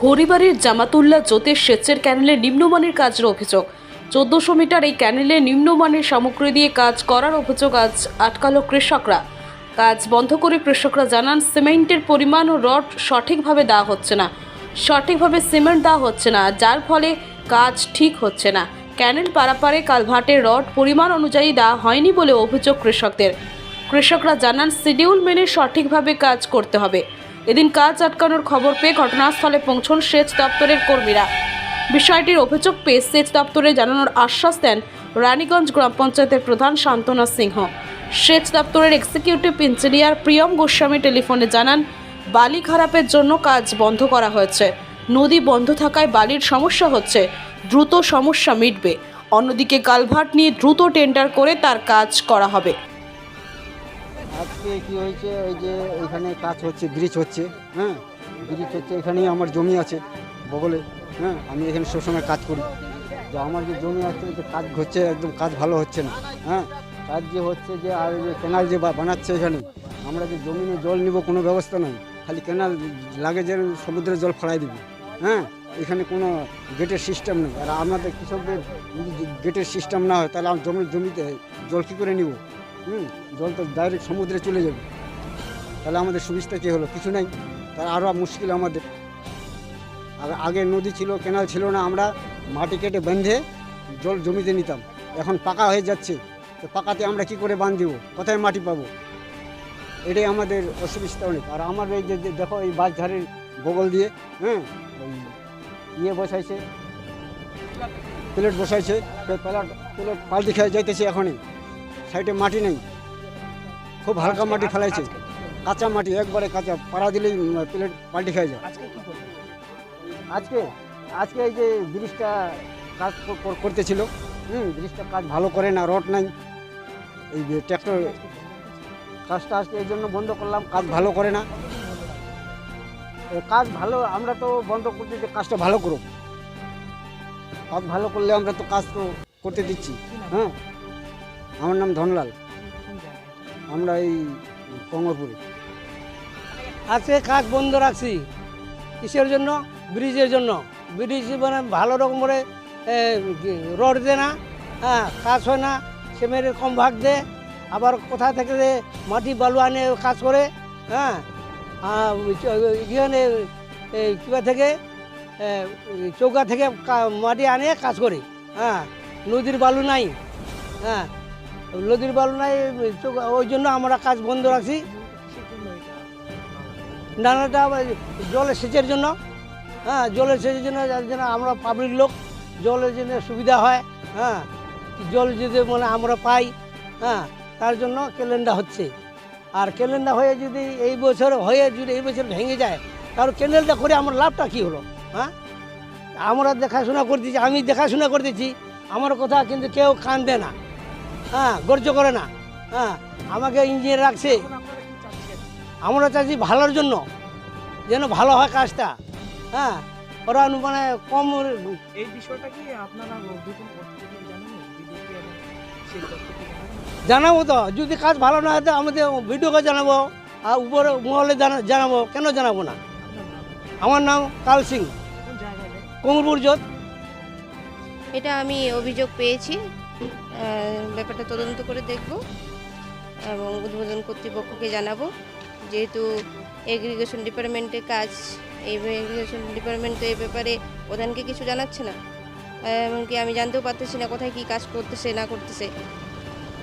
খড়িবাড়ির জামাতুল্লাহ জ্যোতিষ সেচের ক্যানেলে নিম্নমানের কাজের অভিযোগ। চোদ্দশো মিটার এই ক্যানেলে নিম্নমানের সামগ্রী দিয়ে কাজ করার অভিযোগ আজ আটকালো কৃষকরা। কাজ বন্ধ করে কৃষকরা জানান, সিমেন্টের পরিমাণ ও রড সঠিকভাবে দেওয়া হচ্ছে না। সঠিকভাবে সিমেন্ট দেওয়া হচ্ছে না, যার ফলে কাজ ঠিক হচ্ছে না। ক্যানেল পারাপারে কালভার্টের রড পরিমাণ অনুযায়ী দেওয়া হয়নি বলে অভিযোগ কৃষকদের। কৃষকরা জানান, শিডিউল মেনে সঠিকভাবে কাজ করতে হবে। এদিন কাজ আটকানোর খবর পেয়ে ঘটনাস্থলে পৌঁছন সেচ দপ্তরের কর্মীরা। বিষয়টির অভিযোগ পেয়ে সেচ দপ্তরে জানানোর আশ্বাস দেন রানীগঞ্জ গ্রাম পঞ্চায়েতের প্রধান শান্তনা সিংহ। সেচ দপ্তরের এক্সিকিউটিভ ইঞ্জিনিয়ার প্রিয়ম গোস্বামী টেলিফোনে জানান, বালি খারাপের জন্য কাজ বন্ধ করা হয়েছে। নদী বন্ধ থাকায় বালির সমস্যা হচ্ছে, দ্রুত সমস্যা মিটবে। অন্যদিকে কালভার্ট নিয়ে দ্রুত টেন্ডার করে তার কাজ করা হবে। আজকে কি হয়েছে? ওই যে এখানে কাজ হচ্ছে, ব্রিজ হচ্ছে হ্যাঁ? ব্রিজ হচ্ছে, এখানেই আমার জমি আছে, বগলে হ্যাঁ? আমি এখানে সবসময় কাজ করি। তো আমার যে জমি আছে যে কাজ হচ্ছে একদম, কাজ ভালো হচ্ছে না হ্যাঁ? কাজ যে হচ্ছে যে, আর যে কেনাল যে বানাচ্ছে এখানে, আমরা যে জমিনে জল নিব কোনো ব্যবস্থা নাই। খালি কেনাল লাগে যে সমুদ্রে জল ফেলাই দিব হ্যাঁ? এখানে কোনো গেটের সিস্টেম নেই। আর আমাদের কৃষকদের যদি গেটের সিস্টেম না হয়, তাহলে আমার জমি জমিতে জল কী করে নিব? হুম, জল তো ডাইরেক্ট সমুদ্রে চলে যাবে। তাহলে আমাদের সুবিধা কী হলো? কিছু নাই। তার আরও মুশকিল আমাদের। আগে- আগে নদী ছিল কেনাল ছিল না, আমরা মাটি কেটে বেঁধে জল জমিতে নিতাম। এখন পাকা হয়ে যাচ্ছে। তো পাকাতে আমরা কি করে বাঁধ দিব? কোথায় মাটি পাবো? এটাই আমাদের অসুবিধা অনেক। আর আমার এই যে দেখো, এই বাঁশঝাড়ের বগল দিয়ে হ্যাঁ ইয়ে বসাইছে, প্লেট বসাইছে প্লেট প্লেট পাল্টি খেয়ে যাইতেছে এখনই। সাইডে মাটি নেই। খুব হালকা মাটি ফেলাইছে। কাঁচা মাটি একবারে কাঁচা পাড়া দিলেই প্লেট পাল্টি খেয়ে যায়। আজকে আজকে এই যে ব্রিজটা কাজ কর- কর- করতেছিল হুম ব্রিজটা কাজ ভালো করে না রড নাই। এই যে ট্র্যাক্টর কাজটা আজকে এই জন্য বন্ধ করলাম কাজ ভালো করে না। কাজ ভালো আমরা তো বন্ধ করতে যে কাজটা ভালো করো কাজ ভালো করলে আমরা তো কাজ তো করতে দিচ্ছি হ্যাঁ। আমার নাম ধনলাল। আমরা এই কঙ্গরপুরে আজকে কাজ বন্ধ রাখছি কিসের জন্য? ব্রিজের জন্য। ব্রিজ মানে ভালো রকম করে রড দেয় না হ্যাঁ কাজ হয় না, সিমেন্টের কম ভাগ দেয় আবার কোথা থেকে মাটি বালু আনে কাজ করে হ্যাঁ এখানে কিবা থেকে চৌকা থেকে মাটি আনে কাজ করে হ্যাঁ নদীর বালু নাই হ্যাঁ নদীর বালু নাই ওই জন্য আমরা কাজ বন্ধ রাখছি। নানাটা জলের সেচের জন্য হ্যাঁ জলের সেচের জন্য যার জন্য আমরা পাবলিক লোক, জলের জন্য সুবিধা হয় হ্যাঁ জল যদি মানে আমরা পাই হ্যাঁ তার জন্য ক্যালেন্ডার হচ্ছে। আর ক্যালেন্ডার হয়ে যদি এই বছর হয়ে যদি এই বছর ভেঙে যায়, তাহলে ক্যালেন্ডার করে আমার লাভটা কী হলো হ্যাঁ? আমরা দেখাশোনা করতেছি, আমি দেখাশোনা করতেছি, আমার কথা কিন্তু কেউ কান দেয় না। হ্যাঁ গর্জ করে না। হ্যাঁ আমাকে ইঞ্জিনিয়ার রাখছে। আমরা চাইছি ভালোর জন্য যেন ভালো হয় কাজটা। হ্যাঁ ওরা মানে কম এই বিষয়টা কি আপনারা জানাব তো যদি কাজ ভালো না হয় তো আমাদের ভিডিওকে জানাব আর উপরে মহলে জানা- জানাব কেন জানাব না? আমার নাম কাল সিং। কোমরপুর জোত এটা আমি অভিযোগ পেয়েছি। ব্যাপারটা তদন্ত করে দেখব এবং উদ্বোধন কর্তৃপক্ষকে জানাব। যেহেতু এগ্রিগেশন ডিপার্টমেন্টে কাজ, এই এগ্রিগেশন ডিপার্টমেন্ট তো এই ব্যাপারে প্রধানকে কিছু জানাচ্ছে না। এমনকি আমি জানতেও পারতেছি না কোথায় কী কাজ করতেছে, না করতেছে।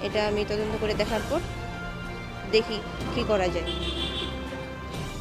এটা আমি তদন্ত করে দেখার পর দেখি কী করা যায়।